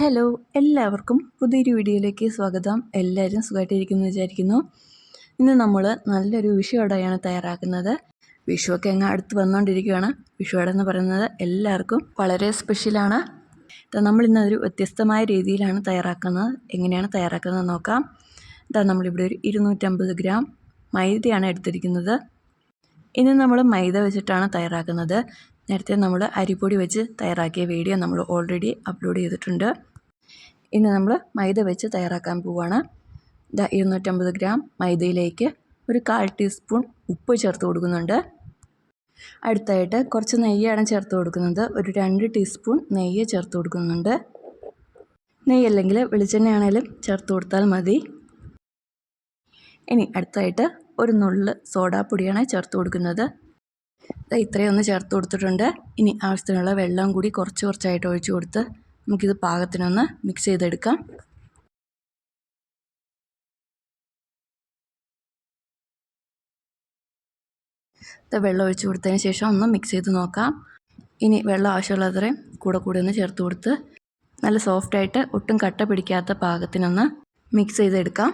Hello എല്ലാവർക്കും പുതിയൊരു വീഡിയോയിലേക്ക് സ്വാഗതം. എല്ലാവരും സുഖമായിട്ടിരിക്കുന്നു വിചാരിക്കുന്നു. ഇന്ന് നമ്മൾ നല്ലൊരു വിഷുവടയാണ് തയ്യാറാക്കുന്നത്. വിഷുവൊക്കെ അങ്ങ് അടുത്ത് വന്നുകൊണ്ടിരിക്കുകയാണ് വിഷുവട എന്ന് പറയുന്നത് എല്ലാവർക്കും വളരെ സ്പെഷ്യലാണ് നമ്മൾ ഇന്നൊരു വ്യത്യസ്തമായ രീതിയിലാണ് തയ്യാറാക്കുന്നത്. എങ്ങനെയാണ് തയ്യാറാക്കുന്നത് നോക്കാം. ഇതാ നമ്മളിവിടെ ഒരു ഇരുന്നൂറ്റമ്പത് ഗ്രാം മൈദയാണ് എടുത്തിരിക്കുന്നത്. ഇന്ന് നമ്മൾ മൈദ വെച്ചിട്ടാണ് തയ്യാറാക്കുന്നത്. നേരത്തെ നമ്മൾ അരിപ്പൊടി വെച്ച് തയ്യാറാക്കിയ വീഡിയോ നമ്മൾ ഓൾറെഡി അപ്ലോഡ് ചെയ്തിട്ടുണ്ട്. ഇന്ന് നമ്മൾ മൈദ വെച്ച് തയ്യാറാക്കാൻ പോവുകയാണ് ഇതാ ഇരുന്നൂറ്റമ്പത് ഗ്രാം മൈദയിലേക്ക് ഒരു കാൽ ടീസ്പൂൺ ഉപ്പ് ചേർത്ത് കൊടുക്കുന്നുണ്ട്. അടുത്തായിട്ട് കുറച്ച് നെയ്യാണ് ചേർത്ത് കൊടുക്കുന്നത്. ഒരു രണ്ട് ടീസ്പൂൺ നെയ്യ് ചേർത്ത് കൊടുക്കുന്നുണ്ട്. നെയ്യ് അല്ലെങ്കിൽ വെളിച്ചെണ്ണയാണേലും ചേർത്ത് കൊടുത്താൽ മതി. ഇനി അടുത്തായിട്ട് ഒരു നുള്ള് സോഡാപ്പൊടിയാണ് ചേർത്ത് കൊടുക്കുന്നത്. ഇത്രയും ഒന്ന് ചേർത്ത് കൊടുത്തിട്ടുണ്ട്. ഇനി ആവശ്യത്തിനുള്ള വെള്ളം കൂടി കുറച്ച് കുറച്ചായിട്ട് ഒഴിച്ചു കൊടുത്ത് നമുക്കിത് പാകത്തിനൊന്ന് മിക്സ് ചെയ്തെടുക്കാം. വെള്ളം ഒഴിച്ച് കൊടുത്തതിന് ശേഷം ഒന്ന് മിക്സ് ചെയ്ത് നോക്കാം. ഇനി വെള്ളം ആവശ്യമുള്ളത്രയും കൂടെ കൂടെ ഒന്ന് ചേർത്ത് കൊടുത്ത് നല്ല സോഫ്റ്റായിട്ട് ഒട്ടും കട്ട പിടിക്കാത്ത പാകത്തിനൊന്ന് മിക്സ് ചെയ്തെടുക്കാം.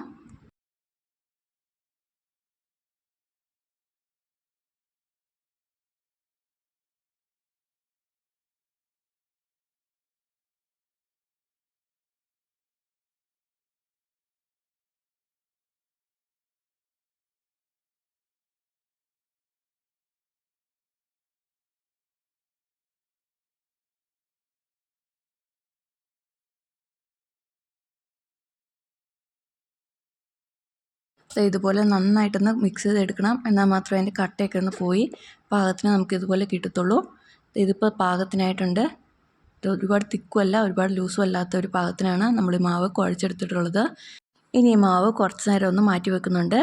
ഇതുപോലെ നന്നായിട്ടൊന്ന് മിക്സ് ചെയ്തെടുക്കണം. എന്നാൽ മാത്രമേ അതിന്റെ കട്ടയൊക്കെ ഒന്ന് പോയി പാകത്തിന് നമുക്ക് ഇതുപോലെ കിട്ടത്തുള്ളൂ. ഇതിപ്പോൾ പാകത്തിനായിട്ടുണ്ട്. ഇത് ഒരുപാട് തിക്കുമല്ല ഒരുപാട് ലൂസും അല്ലാത്ത ഒരു പാകത്തിനാണ് നമ്മൾ ഈ മാവ് കുഴച്ചെടുത്തിട്ടുള്ളത്. ഇനി ഈ മാവ് കുറച്ച് നേരം ഒന്ന് മാറ്റി വെക്കുന്നുണ്ട്.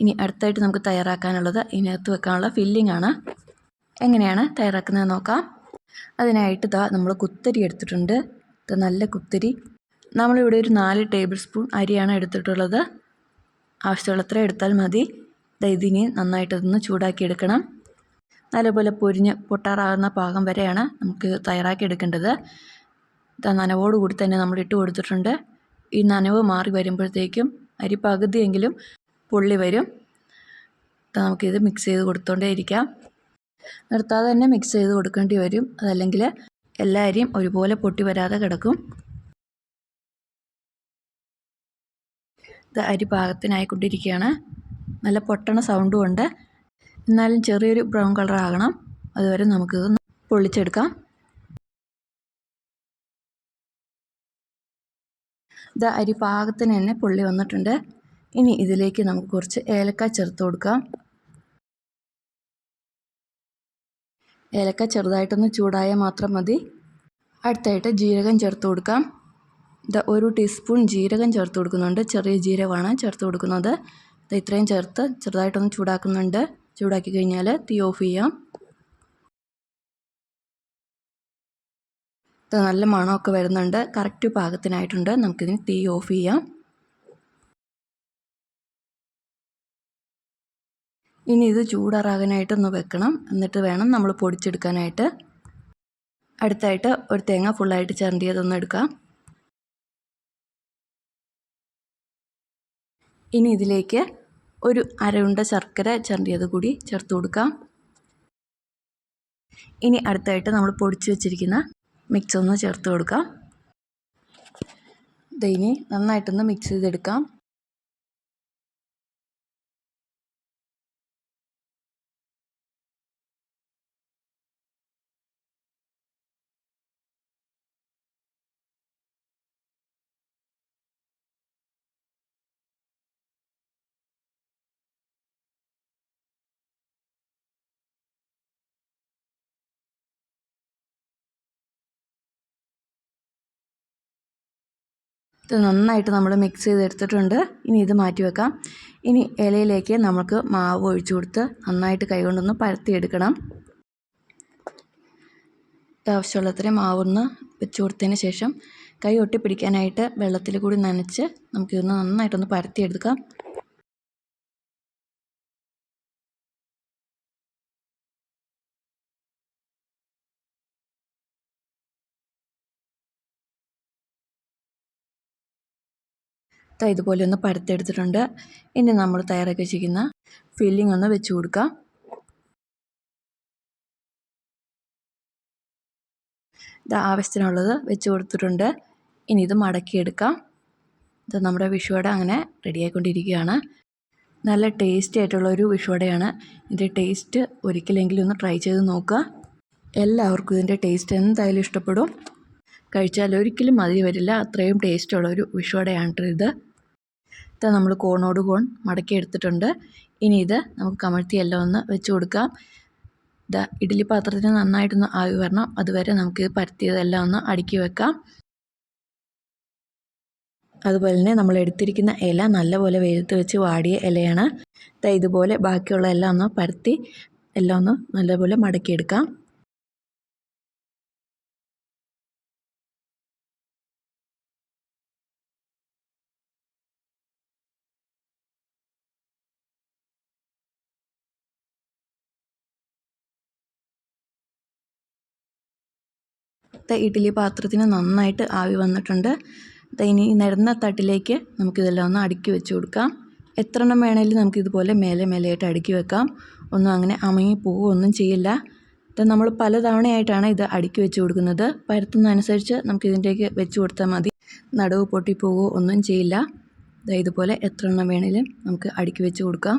ഇനി അടുത്തായിട്ട് നമുക്ക് തയ്യാറാക്കാനുള്ളത് ഇതിനകത്ത് വെക്കാനുള്ള ഫില്ലിംഗ് ആണ്. എങ്ങനെയാണ് തയ്യാറാക്കുന്നത് നോക്കാം. അതിനായിട്ട് ഇതാ നമ്മൾ കുത്തരി എടുത്തിട്ടുണ്ട്. ഇത് നല്ല കുത്തരി. നമ്മളിവിടെ ഒരു നാല് ടേബിൾ സ്പൂൺ അരിയാണ് എടുത്തിട്ടുള്ളത്. ആവശ്യമുള്ളത്ര എടുത്താൽ മതി. ഇതിനെ നന്നായിട്ടൊന്ന് ചൂടാക്കി എടുക്കണം നല്ലപോലെ പൊരിഞ്ഞ് പൊട്ടാറാകുന്ന പാകം വരെയാണ് നമുക്ക് തയ്യാറാക്കി എടുക്കേണ്ടത് നനവോടുകൂടി തന്നെ നമ്മൾ ഇട്ട് കൊടുത്തിട്ടുണ്ട്. ഈ നനവ് മാറി വരുമ്പോഴത്തേക്കും അരി പകുതിയെങ്കിലും പൊള്ളി വരും. നമുക്കിത് മിക്സ് ചെയ്ത് കൊടുത്തോണ്ടേ ഇരിക്കാം. നിർത്താതെ തന്നെ മിക്സ് ചെയ്ത് കൊടുക്കേണ്ടി വരും. അതല്ലെങ്കിൽ എല്ലാ അരിയും ഒരുപോലെ പൊട്ടി വരാതെ കിടക്കും. ഇത് അരി പാകത്തിനായിക്കൊണ്ടിരിക്കുകയാണ്. നല്ല പൊട്ടണ സൗണ്ടും ഉണ്ട്. എന്നാലും ചെറിയൊരു ബ്രൗൺ കളർ ആകണം. അതുവരെ നമുക്കിത് പൊള്ളിച്ചെടുക്കാം. ഇത് അരി പാകത്തിന് തന്നെ പൊള്ളി വന്നിട്ടുണ്ട്. ഇനി ഇതിലേക്ക് നമുക്ക് കുറച്ച് ഏലക്ക ചേർത്ത് കൊടുക്കാം. ഏലക്ക ചെറുതായിട്ടൊന്ന് ചൂടായാൽ മാത്രം മതി. അടുത്തായിട്ട് ജീരകം ചേർത്ത് കൊടുക്കാം. ഒരു ടീസ്പൂൺ ജീരകം ചേർത്ത് കൊടുക്കുന്നുണ്ട്. ചെറിയ ജീരകമാണ് ചേർത്ത് കൊടുക്കുന്നത്. ഇത്രയും ചേർത്ത് ചെറുതായിട്ടൊന്ന് ചൂടാക്കുന്നുണ്ട്. ചൂടാക്കി കഴിഞ്ഞാൽ തീ ഓഫ് ചെയ്യാം. നല്ല മണമൊക്കെ വരുന്നുണ്ട്. കറക്റ്റ് പാകത്തിനായിട്ടുണ്ട്. നമുക്കിതിന് തീ ഓഫ് ചെയ്യാം. ഇനി ഇത് ചൂടാറാകാനായിട്ടൊന്ന് വെക്കണം. എന്നിട്ട് വേണം നമ്മൾ പൊടിച്ചെടുക്കാനായിട്ട്. അടുത്തായിട്ട് ഒരു തേങ്ങ ഫുള്ളായിട്ട് ചിരണ്ടിയതൊന്ന് എടുക്കാം. ഇനി ഇതിലേക്ക് ഒരു അരയുണ്ട ശർക്കര ചെറിയത് കൂടി ചേർത്ത് കൊടുക്കാം. ഇനി അടുത്തായിട്ട് നമ്മൾ പൊടിച്ച് വെച്ചിരിക്കുന്ന മിക്സ് ഒന്ന് ചേർത്ത് കൊടുക്കാം. ഇതിനി നന്നായിട്ടൊന്ന് മിക്സ് ചെയ്തെടുക്കാം. ഇത് നന്നായിട്ട് നമ്മൾ മിക്സ് ചെയ്തെടുത്തിട്ടുണ്ട്. ഇനി ഇത് മാറ്റി വെക്കാം. ഇനി ഇലയിലേക്ക് നമുക്ക് മാവ് ഒഴിച്ചു കൊടുത്ത് നന്നായിട്ട് കൈകൊണ്ടൊന്ന് പരത്തിയെടുക്കണം. ആവശ്യമുള്ളത്രയും മാവൊന്ന് വെച്ച് കൊടുത്തതിന് ശേഷം കൈ ഒട്ടിപ്പിടിക്കാനായിട്ട് വെള്ളത്തിൽ കൂടി നനച്ച് നമുക്കിതൊന്ന് നന്നായിട്ടൊന്ന് പരത്തിയെടുക്കാം. ഇതുപോലെ ഒന്ന് പരത്തെടുത്തിട്ടുണ്ട് ഇനി നമ്മൾ തയ്യാറാക്കി വെച്ചിരിക്കുന്ന ഫില്ലിംഗ് ഒന്ന് വെച്ച് കൊടുക്കാം. ഇത് ആവശ്യത്തിനുള്ളത് വെച്ച് കൊടുത്തിട്ടുണ്ട്. ഇനി ഇത് മടക്കിയെടുക്കാം. ഇത് നമ്മുടെ വിഷുവട അങ്ങനെ റെഡിയായിക്കൊണ്ടിരിക്കുകയാണ് നല്ല ടേസ്റ്റി ആയിട്ടുള്ള ഒരു വിഷുവടയാണ്. ഇതിന്റെ ടേസ്റ്റ് ഒരിക്കലെങ്കിലും ഒന്ന് ട്രൈ ചെയ്ത് നോക്കുക. എല്ലാവർക്കും ഇതിന്റെ ടേസ്റ്റ് എന്തായാലും ഇഷ്ടപ്പെടും. കഴിച്ചാൽ ഒരിക്കലും മതി വരില്ല. അത്രയും ടേസ്റ്റുള്ള ഒരു വിഷുവടയാണ് ഇത് ഇത് നമ്മൾ കോണോട് കോൺ മടക്കി എടുത്തിട്ടുണ്ട്. ഇനി ഇത് നമുക്ക് കമഴ്ത്തിയെല്ലാം ഒന്ന് വെച്ച് കൊടുക്കാം. ഇതാ ഇഡ്ഡലി പാത്രത്തിന് നന്നായിട്ടൊന്ന് ആവി വരണം. അതുവരെ നമുക്ക് പരത്തിയതെല്ലാം ഒന്ന് അടുക്കി വെക്കാം. അതുപോലെ തന്നെ നമ്മൾ എടുത്തിരിക്കുന്ന ഇല നല്ലപോലെ വെയിലത്ത് വെച്ച് വാടിയ ഇലയാണ്. ഇതുപോലെ ബാക്കിയുള്ള എല്ലാം ഒന്ന് പരത്തി എല്ലാം ഒന്ന് നല്ലപോലെ മടക്കിയെടുക്കാം. ഇഡ്ഡലി പാത്രത്തിന് നന്നായിട്ട് ആവി വന്നിട്ടുണ്ട്. ഇനി നിരന്ന തട്ടിലേക്ക് നമുക്കിതെല്ലാം ഒന്ന് അടുക്കി വെച്ച് കൊടുക്കാം. എത്ര എണ്ണം വേണമെങ്കിലും നമുക്കിതുപോലെ മേലെ മേലെയായിട്ട് അടുക്കി വെക്കാം. ഒന്നും അങ്ങനെ അമങ്ങി പോവുകയൊന്നും ചെയ്യില്ല. നമ്മൾ പലതവണയായിട്ടാണ് ഇത് അടുക്കി വെച്ച് കൊടുക്കുന്നത്. പരത്തുന്നതനുസരിച്ച് നമുക്കിതിന്റെയൊക്കെ വെച്ച് കൊടുത്താൽ മതി. നടുവ് പൊട്ടിപ്പോവുകയോ ഒന്നും ചെയ്യില്ല. ഇതുപോലെ എത്ര എണ്ണം വേണേലും നമുക്ക് അടുക്കി വെച്ച് കൊടുക്കാം.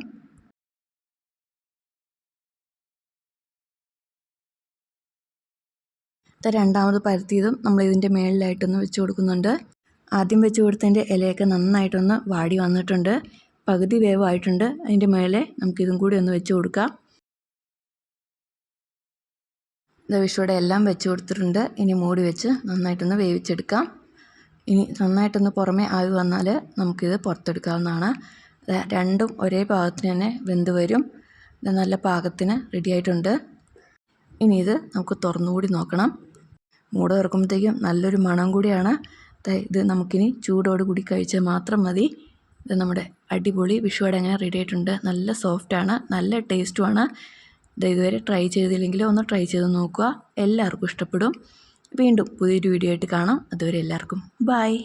രണ്ടാമത് പരത്തിയതും നമ്മൾ ഇതിന്റെ മേളിലായിട്ടൊന്ന് വെച്ച് കൊടുക്കുന്നുണ്ട്. ആദ്യം വെച്ച് കൊടുത്തതിന്റെ ഇലയൊക്കെ നന്നായിട്ടൊന്ന് വാടി വന്നിട്ടുണ്ട്. പകുതി വേവായിട്ടുണ്ട്. അതിന്റെ മേലെ നമുക്കിതും കൂടി ഒന്ന് വെച്ച് കൊടുക്കാം. വിഷുവിടെ എല്ലാം വെച്ച് കൊടുത്തിട്ടുണ്ട്. ഇനി മൂടി വെച്ച് നന്നായിട്ടൊന്ന് വേവിച്ചെടുക്കാം. ഇനി നന്നായിട്ടൊന്ന് പുറമേ ആവി വന്നാൽ നമുക്കിത് പുറത്തെടുക്കാവുന്നതാണ്. രണ്ടും ഒരേ പാകത്തിന് തന്നെ വെന്ത് വരും. നല്ല പാകത്തിന് റെഡി ആയിട്ടുണ്ട്. ഇനി ഇത് നമുക്ക് തുറന്നുകൂടി നോക്കണം. മൂട് തുറക്കുമ്പോഴത്തേക്കും നല്ലൊരു മണം കൂടിയാണ്. ഇത് നമുക്കിനി ചൂടോട് കൂടി കഴിച്ചാൽ മാത്രം മതി. ഇത് നമ്മുടെ അടിപൊളി വിഷുവട അങ്ങനെ റെഡി ആയിട്ടുണ്ട്. നല്ല സോഫ്റ്റാണ് നല്ല ടേസ്റ്റുമാണ് ഇത് ഇതുവരെ ട്രൈ ചെയ്തില്ലെങ്കിൽ ഒന്ന് ട്രൈ ചെയ്ത് നോക്കുക. എല്ലാവർക്കും ഇഷ്ടപ്പെടും. വീണ്ടും പുതിയൊരു വീഡിയോ ആയിട്ട് കാണാം. അതുവരെ എല്ലാവർക്കും ബായ്